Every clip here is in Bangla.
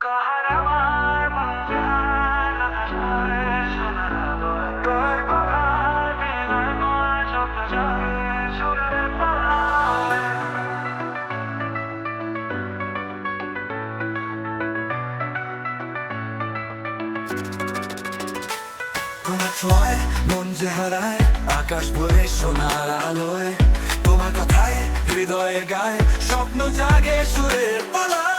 তোমার ছোঁয়ায় মন যে হারায়, আকাশ বলে সোনার আলোয়। তোমার কথায় হৃদয়ে গায়, স্বপ্ন জাগে সুরের পালায়।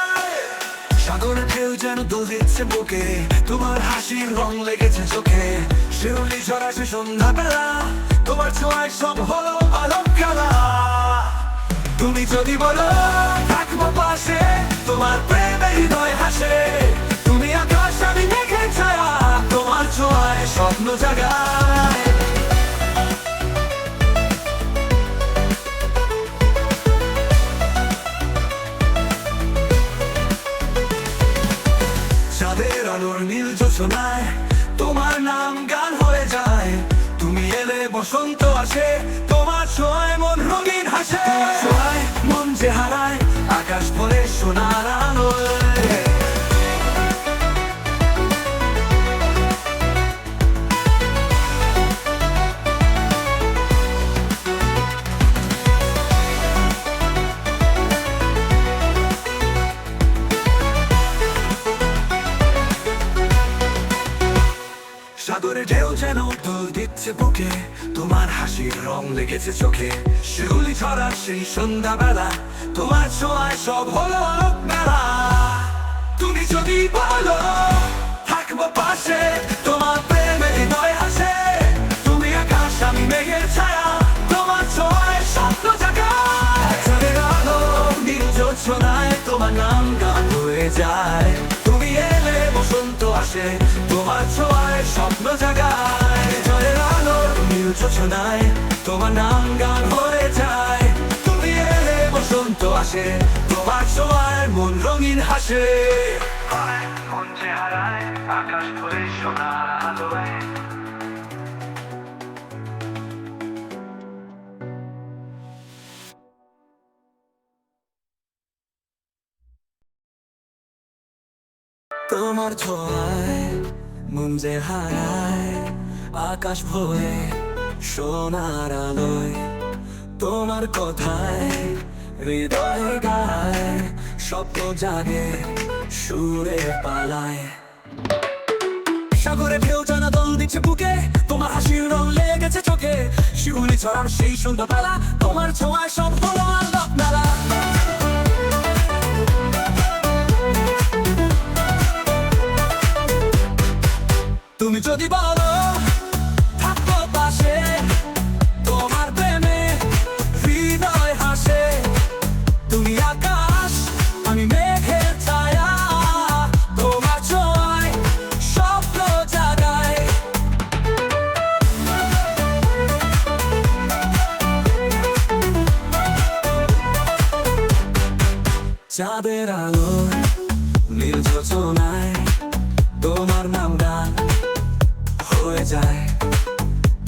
সাগরের ঢেউ যেন দোল দিচ্ছে বুকে, তোমার হাসির রং লেগেছে চোখে। শিউলি ঝরাছে সন্ধ্যা বেলা তোমার ছোঁয়ায় সব হলো আলোক তুমি যদি বলো, থাকব পাশে তোমার প্রেমে হৃদয় হাসে। তুমি আকাশ, আমি মেঘে ছায়া, তোমার ছোঁয়ায় স্বপ্ন জাগায় নীল তোমার নাম গান হয়ে যায়। তুমি এলে বসন্ত আসে, তোমার সোয় মন রঙিন হাসে। তোমার মন যে হারায়, আকাশ বলে সোনার সাগরে ঢেউ যেন দোল দিচ্ছে বুকে, তোমার হাসির রং লেগেছে চোখে। শিউলি ছড়ার সেই সন্ধ্যাবেলা, তোমার ছোঁয়ায় সব হলো মেলা তুমি যদি বলো, থাকব পাশে, তোমার প্রেমে হৃদয় হাসে। তুমি আকাশ, আমি মেঘের ছায়া, তোমার ছোঁয়ায় স্বপ্ন জাগায় আলো নীল জোছনায় তোমার নাম গান হয়ে যায়। তুমি এলে বসন্ত আসে তোমার ছোঁয়ায় স্বপ্ন জাগায় তোমার নাম গান হয়ে যায়। তুমি এলে বসন্ত আসে, তোমার ছোঁয়ায় মন তোমার ছোঁয়ায় মন হারায়, আকাশ ভরে সোনার আলোয়। তোমার কথায় হৃদয় গায়, স্বপ্ন জাগে, সুরে পালায়। সাগরে ঢেউ জানা দল দিচ্ছে বুকে, তোমার হাসির রং লেগেছে চোখে। শিউলি ছড়ার সেই সন্ধ্যাবেলা তোমার ছোঁয়ায় সব হলো আলোক মেলা। তুমি যদি বলো পাশে, তোমার প্রেমে হৃদয় হাসে। তুমি আকাশ, আমি মেঘের তোমার জাগায়। চাঁদের আলো, নীল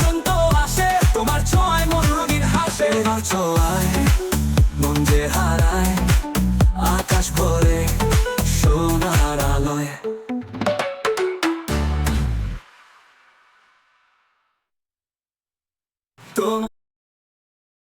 বসন্ত আসে। তোমার ছোঁয়ায় মন রঙিন হাসে। তোমার ছোঁয়ায়